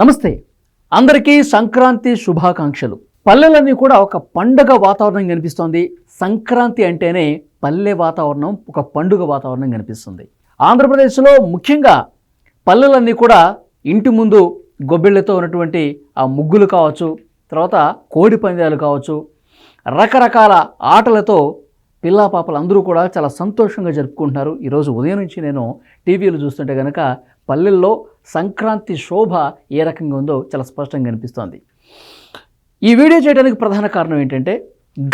నమస్తే. అందరికీ సంక్రాంతి శుభాకాంక్షలు. పల్లెలన్నీ కూడా ఒక పండగ వాతావరణం కనిపిస్తోంది. సంక్రాంతి అంటేనే పల్లె వాతావరణం ఒక పండుగ వాతావరణం కనిపిస్తుంది. ఆంధ్రప్రదేశ్లో ముఖ్యంగా పల్లెలన్నీ కూడా ఇంటి ముందు గొబ్బిళ్ళతో ఉన్నటువంటి ఆ ముగ్గులు కావచ్చు తర్వాత కోడి పందాలు కావచ్చు రకరకాల ఆటలతో పిల్లా పాపలు అందరూ కూడా చాలా సంతోషంగా జరుపుకుంటున్నారు. ఈరోజు ఉదయం నుంచి నేను టీవీలు చూస్తుంటే కనుక పల్లెల్లో సంక్రాంతి శోభ ఏ రకంగా ఉందో చాలా స్పష్టంగా కనిపిస్తోంది ఈ వీడియో చేయడానికి ప్రధాన కారణం ఏంటంటే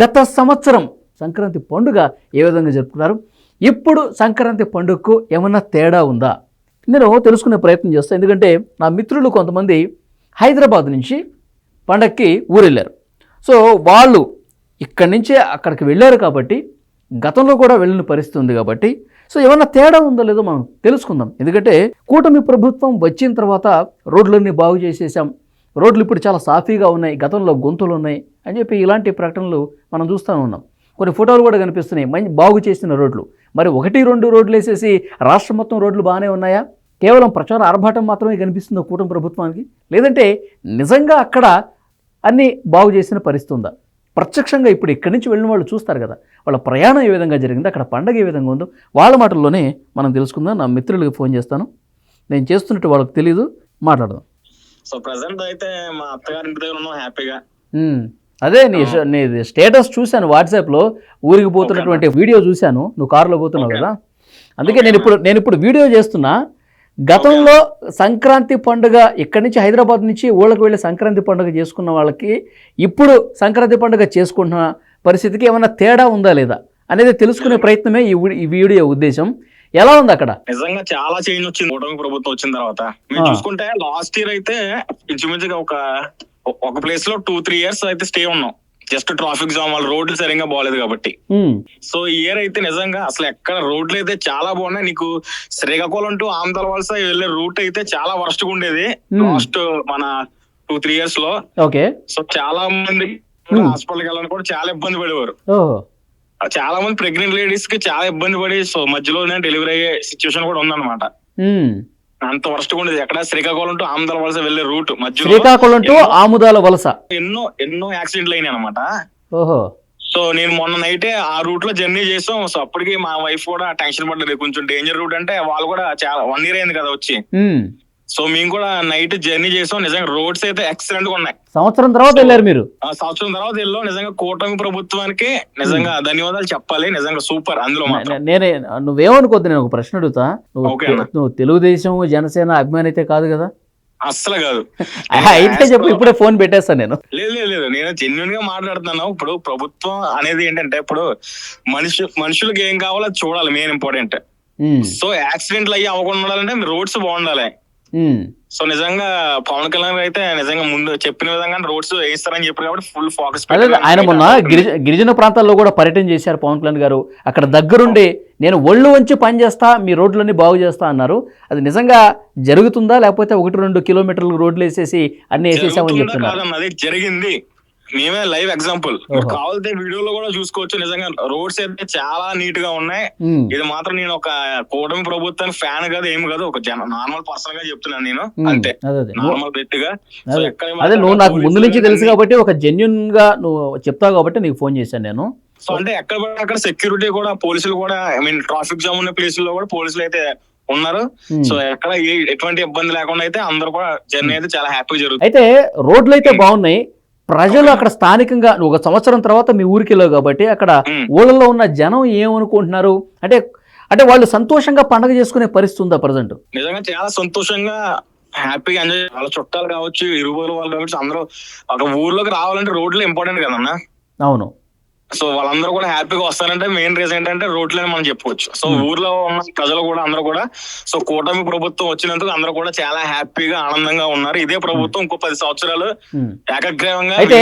గత సంవత్సరం సంక్రాంతి పండుగ ఏ విధంగా జరుపుకున్నారు? ఇప్పుడు సంక్రాంతి పండుగకు ఏమన్నా తేడా ఉందా? నేను తెలుసుకునే ప్రయత్నం చేస్తాను ఎందుకంటే నా మిత్రులు కొంతమంది హైదరాబాద్ నుంచి పండక్కి ఊరెళ్ళారు. సో వాళ్ళు ఇక్కడి నుంచే అక్కడికి వెళ్ళారు కాబట్టి గతంలో కూడా వెళ్ళిన పరిస్థితి ఉంది కాబట్టి సో ఏమన్నా తేడా ఉందో లేదో మనం తెలుసుకుందాం. ఎందుకంటే కూటమి ప్రభుత్వం వచ్చిన తర్వాత రోడ్లన్నీ బాగు చేసేసాం. రోడ్లు ఇప్పుడు చాలా సాఫీగా ఉన్నాయి గతంలో గొంతులు ఉన్నాయి అని చెప్పి ఇలాంటి ప్రకటనలు మనం చూస్తూ ఉన్నాం. కొన్ని ఫోటోలు కూడా కనిపిస్తున్నాయి మంచి బాగు చేసిన రోడ్లు. మరి ఒకటి రెండు రోడ్లు వేసేసి రాష్ట్రం మొత్తం రోడ్లు బాగానే ఉన్నాయా? కేవలం ప్రచార ఆర్భాటం మాత్రమే కనిపిస్తుందో కూటమి ప్రభుత్వానికి? లేదంటే నిజంగా అక్కడ అన్నీ బాగు చేసిన పరిస్థితి ఉందా? ప్రత్యక్షంగా ఇప్పుడు ఇక్కడి నుంచి వెళ్ళిన వాళ్ళు చూస్తారు కదా. వాళ్ళ ప్రయాణం ఏ విధంగా జరిగిందో అక్కడ పండగ ఏ విధంగా ఉందో వాళ్ళ మాటల్లోనే మనం తెలుసుకుందాం. నా మిత్రులకు ఫోన్ చేస్తాను. నేను చేస్తున్నట్టు వాళ్ళకి తెలీదు. మాట్లాడదాం. సో ప్రజెంట్ అయితే మా అత్తగారి ఇంటి దగ్గర ఉన్నాం హ్యాపీగా. అదే నీ నీ స్టేటస్ చూశాను వాట్సాప్లో. ఊరికి పోతున్నటువంటి వీడియో చూశాను. నువ్వు కారులో పోతున్నావు. కదా. అందుకే నేను ఇప్పుడు నేను ఇప్పుడు వీడియో చేస్తున్నా. గతంలో సంక్రాంతి పండుగ ఇక్కడి నుంచి హైదరాబాద్ నుంచి ఊళ్ళకి వెళ్ళి సంక్రాంతి పండుగ చేసుకున్న వాళ్ళకి ఇప్పుడు సంక్రాంతి పండుగ చేసుకుంటున్న పరిస్థితికి ఏమైనా తేడా ఉందా లేదా అనేది తెలుసుకునే ప్రయత్నమే ఈ వీడియో ఉద్దేశం. ఎలా ఉంది అక్కడ? నిజంగా చాలా చేంజ్ వచ్చింది. కూటమి ప్రభుత్వం వచ్చిన తర్వాత. మీరు. చూసుకుంటే లాస్ట్ ఇయర్ అయితే ఇంచుమించుగా ఒక ఒక ప్లేస్లో టూ త్రీ ఇయర్స్ అయితే స్టే ఉన్నాం. జస్ట్ ట్రాఫిక్ జామ్ వాళ్ళు రోడ్లు సరిగ్గా బాగాలేదు కాబట్టి. సో ఇయర్ అయితే నిజంగా అసలు ఎక్కడ రోడ్లు అయితే చాలా బాగున్నాయి. నీకు శ్రీకాకుళం టు ఆమదల వలస వెళ్ళే రూట్ అయితే చాలా వర్స్ట్గా ఉండేది. లాస్ట్ మన టూ త్రీ ఇయర్స్లో. ఓకే. సో చాలా మంది. హాస్పిటల్కి వెళ్ళాలని కూడా చాలా ఇబ్బంది పడేవారు. చాలా మంది ప్రెగ్నెంట్ లేడీస్కి చాలా ఇబ్బంది పడి సో మధ్యలోనే డెలివరీ అయ్యే సిచ్యువేషన్ కూడా ఉందన్నమాట. అంత వర్స్ట్ ఉండేది. ఎక్కడ శ్రీకాకుళం టు ఆమదల వలస వెళ్ళే రూట్. మధ్యలో శ్రీకాకుళం టు ఆముదాల వలస. ఎన్నో ఎన్నో యాక్సిడెంట్లు అయినాయి అనమాట ఓహో. సో నేను మొన్న నైటే ఆ రూట్లో జర్నీ చేసాం. సో అప్పటికి మా వైఫ్ కూడా టెన్షన్ పడ్డది కొంచెం డేంజర్ రూట్ అంటే వాళ్ళు కూడా చాలా వన్ ఇయర్ అయింది కదా వచ్చి. సో మేము కూడా నైట్ జర్నీ చేసాం. నిజంగా రోడ్స్ అయితే ఎక్సలెంట్గా ఉన్నాయి. సంవత్సరం తర్వాత వెళ్ళారు మీరు? ఆ సంవత్సరం తర్వాత వెళ్ళాం. నిజంగా కూటమి ప్రభుత్వానికి నిజంగా ధన్యవాదాలు చెప్పాలి. నిజంగా సూపర్ అందులో నేనే నువ్వేమనుకోద్దు నేను ఒక ప్రశ్న అడుగుతా. నువ్వు తెలుగుదేశం జనసేన అభిమాని అయితే కాదు కదా? అస్సలు కాదు. అయితే చెప్పు ఇప్పుడే ఫోన్ పెట్టేస్తాను నేను. లేదు లేదు లేదు. నేను జెన్యున్గా మాట్లాడుతున్నాను. ఇప్పుడు ప్రభుత్వం అనేది ఏంటంటే ఇప్పుడు మనిషి మనుషులకు ఏం కావాలో చూడాలి. మెయిన్ ఇంపార్టెంట్ సో యాక్సిడెంట్లు అయ్యి అవ్వకుండా ఉండాలంటే రోడ్స్ బాగుండాలి. సో నిజంగా పవన్ కళ్యాణ్ అయితే నిజంగా ముందు చెప్పిన విధంగా రోడ్స్ వేస్తారని చెప్పారు కాబట్టి ఫుల్ ఫోకస్ ఆయన మొన్న గిరిజ గిరిజన ప్రాంతాల్లో కూడా పర్యటన చేశారు పవన్ కళ్యాణ్ గారు. అక్కడ దగ్గరుండి నేను ఒళ్ళు వంచి పని చేస్తా మీ రోడ్లన్నీ బాగు చేస్తా అన్నారు. అది నిజంగా జరుగుతుందా? లేకపోతే ఒకటి రెండు కిలోమీటర్లు రోడ్లు వేసేసి అన్ని వేసేసామని చెప్తున్నారు. జరిగింది. మేమే లైవ్ ఎగ్జాంపుల్. కావాలంటే వీడియోలో కూడా చూసుకోవచ్చు నిజంగా. రోడ్స్ అయితే చాలా నీట్గా ఉన్నాయి ఇది మాత్రం నేను ఒక కూటమి ప్రభుత్వానికి ఫ్యాన్ కాదు ఏం కాదు ఒక జన నార్మల్ పర్సన్గా చెప్తున్నాను నేను. అంతే. నార్మల్ సో అదే. నువ్వు నాకు ముందు నుంచి తెలుసు కాబట్టి ఒక జెన్యున్గా నువ్వు చెప్తావు కాబట్టి నీకు ఫోన్ చేశాను నేను. సో అంటే ఎక్కడ అక్కడ సెక్యూరిటీ కూడా పోలీసులు కూడా ఐ మీన్ ట్రాఫిక్ జామ్ ఉన్న ప్లేసుల్లో కూడా పోలీసులు అయితే ఉన్నారు. సో ఎక్కడ ఎటువంటి ఇబ్బంది లేకుండా అయితే అందరూ కూడా జర్నీ అయితే చాలా హ్యాపీగా జరుగుతుంది. అయితే రోడ్లు అయితే బాగున్నాయి. ప్రజలు అక్కడ స్థానికంగా ఒక సంవత్సరం తర్వాత మీ ఊరికి వెళ్ళావు కాబట్టి అక్కడ. ఊళ్ళలో ఉన్న జనం ఏమనుకుంటున్నారు? అంటే అంటే వాళ్ళు సంతోషంగా పండగ చేసుకునే పరిస్థితి ఉందా ప్రజెంట్? నిజంగా చాలా సంతోషంగా హ్యాపీగా ఎంజాయ్ వాళ్ళ చుట్టాలు కావచ్చు ఇరువురు వాళ్ళు కావచ్చు అందరూ ఒక ఊర్లోకి రావాలంటే రోడ్లు ఇంపార్టెంట్ కదన్నా. అవును. సో వాళ్ళందరూ కూడా హ్యాపీగా వస్తారంటే మెయిన్ రీజన్ ఏంటంటే రోడ్లని మనం చెప్పుకోవచ్చు. So Hmm. ఊర్లో ఉన్న ప్రజలు కూడా అందరూ కూడా సో కూటమి ప్రభుత్వం వచ్చినందుకు అందరూ కూడా చాలా హ్యాపీగా ఆనందంగా ఉన్నారు. ఇదే ప్రభుత్వం ఇంకో పది సంవత్సరాలు ఉమ్. ఏకగ్రీవంగా అయితే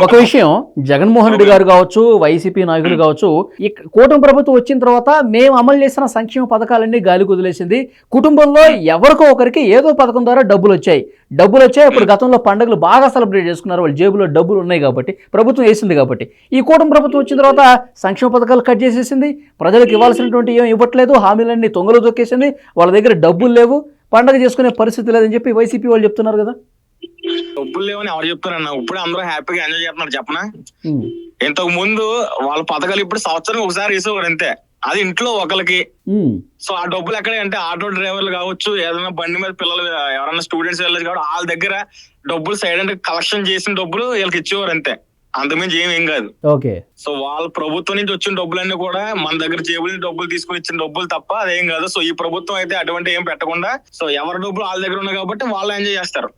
ఒక విషయం జగన్మోహన్ రెడ్డి గారు కావచ్చు వైసీపీ నాయకులు కావచ్చు ఈ కూటమి ప్రభుత్వం వచ్చిన తర్వాత మేము అమలు చేసిన సంక్షేమ పథకాలన్నీ గాలి కుదిలేసింది కుటుంబంలో ఎవరికో ఒకరికి ఏదో పథకం ద్వారా డబ్బులు వచ్చాయి. డబ్బులు వచ్చాయి ఇప్పుడు గతంలో పండుగలు బాగా సెలబ్రేట్ చేసుకున్నారు వాళ్ళ జేబులో డబ్బులు ఉన్నాయి కాబట్టి ప్రభుత్వం వేసింది కాబట్టి. ఈ కూటమి ప్రభుత్వం వచ్చిన తర్వాత సంక్షేమ పథకాలు కట్ చేసేసింది ప్రజలకు ఇవ్వాల్సినటువంటి ఏం ఇవ్వట్లేదు హామీలన్నీ తొంగలు దొక్కేసింది వాళ్ళ దగ్గర డబ్బులు లేవు పండగ చేసుకునే పరిస్థితి లేదని చెప్పి వైసీపీ వాళ్ళు చెప్తున్నారు కదా. డబ్బులు లేవని ఎవరు చెప్తారన్న ఇప్పుడు అందరూ హ్యాపీగా ఎంజాయ్ చేస్తున్నారు చెప్పనా? ఇంతకు ముందు వాళ్ళ పథకాలు ఇప్పుడు సంవత్సరం ఒకసారి వేసేవారు అంతే. అది ఇంట్లో ఒకరికి సో ఆ డబ్బులు ఎక్కడ అంటే ఆటో డ్రైవర్లు కావచ్చు ఏదైనా బండి మీద పిల్లలు ఎవరైనా స్టూడెంట్స్ వెళ్ళచ్చు కాబట్టి వాళ్ళ దగ్గర డబ్బులు సైడ్ అంటే కలెక్షన్ చేసిన డబ్బులు వీళ్ళకి ఇచ్చేవారు అంతే. అంతకుమించి ఏం ఏం కాదు. ఓకే. సో వాళ్ళ ప్రభుత్వం నుంచి వచ్చిన డబ్బులన్నీ కూడా మన దగ్గర జేబుల నుంచి డబ్బులు తీసుకుని ఇచ్చిన డబ్బులు తప్ప అదేం కాదు. సో ఈ ప్రభుత్వం అయితే అటువంటి ఏం పెట్టకుండా సో ఎవరి డబ్బులు వాళ్ళ దగ్గర ఉన్నాయి కాబట్టి వాళ్ళు ఎంజాయ్ చేస్తారు.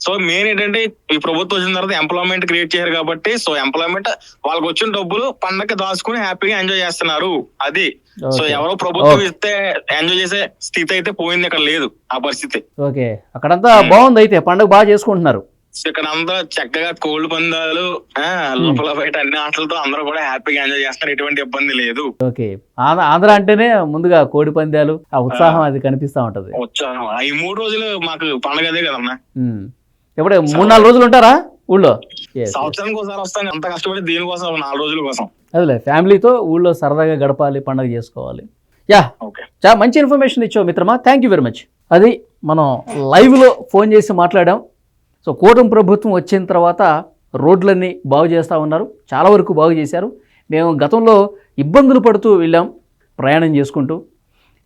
సో మెయిన్ ఏంటంటే ఈ ప్రభుత్వం వచ్చిన తర్వాత ఎంప్లాయ్మెంట్ క్రియేట్ చేశారు కాబట్టి సో ఎంప్లాయ్మెంట్ వాళ్ళకి వచ్చిన డబ్బులు పండగ దాచుకుని హ్యాపీగా ఎంజాయ్ చేస్తున్నారు. అది. సో. ఎవరో ప్రభుత్వం. ఇస్తే ఎంజాయ్ చేసే స్థితి అయితే పోయింది ఇక్కడ లేదు ఆ పరిస్థితి. ఓకే. అక్కడంతా బాగుంది అయితే పండగ బాగా చేసుకుంటున్నారు. ఇక్కడ అంతా చక్కగా కోళ్ళు పందాలు ఆ, లోపల బయట అన్ని ఆటలతో అందరూ కూడా హ్యాపీగా ఎంజాయ్ చేస్తున్నారు ఎటువంటి ఇబ్బంది లేదు. ఓకే. ఆంధ్ర అంటేనే ముందుగా కోడి పందాలు ఆ ఉత్సాహం అది కనిపిస్తా ఉంటది. ఉత్సాహం. ఈ మూడు రోజులు మాకు పండగ అదే కదన్నా ఉమ్. ఇప్పుడు మూడు నాలుగు రోజులు ఉంటారా ఊళ్ళో. సంవత్సరానికి ఒకసారి వస్తాం. అంత కష్టపడి దీనికోసం నాలుగు రోజుల కోసం. అదిలే ఫ్యామిలీతో ఊళ్ళో సరదాగా గడపాలి పండగ చేసుకోవాలి. Yeah okay. చాలా మంచి ఇన్ఫర్మేషన్ ఇచ్చావు మిత్రమా. థ్యాంక్ యూ వెరీ మచ్ అది మనం లైవ్లో ఫోన్ చేసి మాట్లాడాం. సో కూటమి ప్రభుత్వం వచ్చిన తర్వాత రోడ్లన్నీ బాగు చేస్తూ ఉన్నారు. చాలా వరకు బాగు చేశారు. మేము గతంలో ఇబ్బందులు పడుతూ వెళ్ళాం ప్రయాణం చేసుకుంటూ.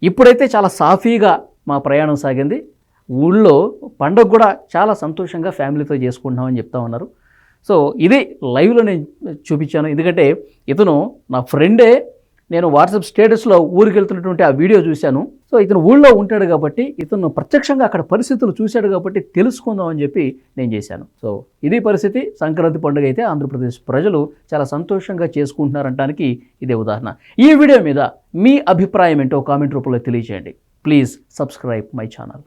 ఇప్పుడైతే చాలా సాఫీగా మా ప్రయాణం సాగింది. ఊళ్ళో పండగ కూడా చాలా సంతోషంగా ఫ్యామిలీతో చేసుకుంటున్నామని చెప్తా ఉన్నారు. సో ఇది లైవ్లో నేను చూపించాను. ఎందుకంటే ఇతను నా ఫ్రెండే నేను వాట్సాప్ స్టేటస్లో ఊరికి వెళ్తున్నటువంటి ఆ వీడియో చూశాను. సో ఇతను ఊళ్ళో ఉంటాడు కాబట్టి ఇతను ప్రత్యక్షంగా అక్కడ పరిస్థితులు చూశాడు కాబట్టి తెలుసుకుందాం అని చెప్పి నేను చేశాను. సో ఇది పరిస్థితి సంక్రాంతి పండుగ అయితే ఆంధ్రప్రదేశ్ ప్రజలు చాలా సంతోషంగా చేసుకుంటున్నారంటానికి ఇదే ఉదాహరణ. ఈ వీడియో మీద మీ అభిప్రాయం ఏంటో కామెంట్ రూపంలో తెలియజేయండి. Please subscribe my channel.